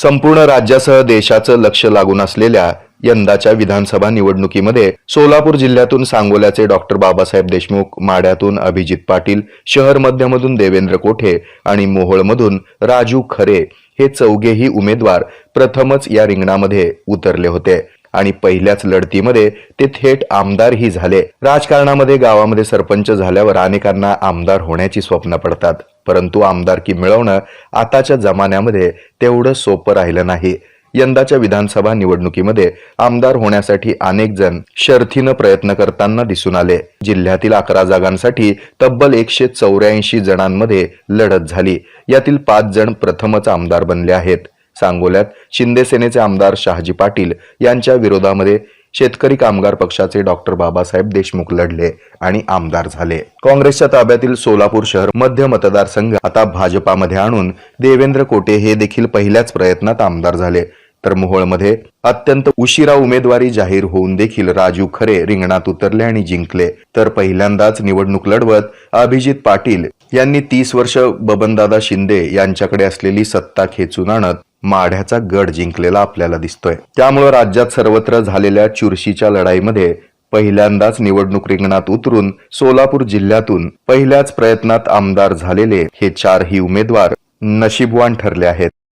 संपूर्ण राज्यासह देशाचं लक्ष लागून असलेल्या यंदाच्या विधानसभा निवडणुकीमध्ये सोलापूर जिल्ह्यातून सांगोल्याचे डॉक्टर बाबासाहेब देशमुख माड्यातून अभिजित पाटील शहर मध्यमधून देवेंद्र कोठे आणि मोहोळमधून राजू खरे हे चौघेही उमेदवार प्रथमच या रिंगणामध्ये उतरले होते. आणि पहिल्याच लढतीमध्ये ते थेट आमदारही झाले. राजकारणामध्ये गावामध्ये सरपंच झाल्यावर अनेकांना आमदार होण्याची स्वप्न पडतात. परंतु आमदारकी मिळवणं आताच्या जमान्यामध्ये तेवढं सोपं राहिलं नाही. यंदाच्या विधानसभा निवडणुकीमध्ये आमदार होण्यासाठी अनेक जण शर्थीनं प्रयत्न करताना दिसून आले. जिल्ह्यातील अकरा जागांसाठी तब्बल एकशे चौऱ्याऐंशी जणांमध्ये लढत झाली. यातील पाच जण प्रथमच आमदार बनले आहेत. सांगोल्यात शिंदे सेनेचे आमदार शहाजी पाटील यांच्या विरोधामध्ये शेतकरी कामगार पक्षाचे डॉक्टर बाबासाहेब देशमुख लढले आणि आमदार झाले. काँग्रेसच्या ताब्यातील सोलापूर शहर मध्य मतदारसंघ आता भाजपामध्ये आणून देवेंद्र कोटे हे देखील पहिल्याच प्रयत्नात आमदार झाले. तर मोहोळमध्ये अत्यंत उशिरा उमेदवारी जाहीर होऊन देखील राजू खरे रिंगणात उतरले आणि जिंकले. तर पहिल्यांदाच निवडणूक लढवत अभिजित पाटील यांनी तीस वर्ष बबनदादा शिंदे यांच्याकडे असलेली सत्ता खेचून आणत माढ्याचा गड जिंकलेला आपल्याला दिसतोय. त्यामुळं राज्यात सर्वत्र झालेल्या चुरशीच्या लढाईमध्ये पहिल्यांदाच निवडणूक रिंगणात उतरून सोलापूर जिल्ह्यातून पहिल्याच प्रयत्नात आमदार झालेले हे चारही उमेदवार नशीबवान ठरले आहेत.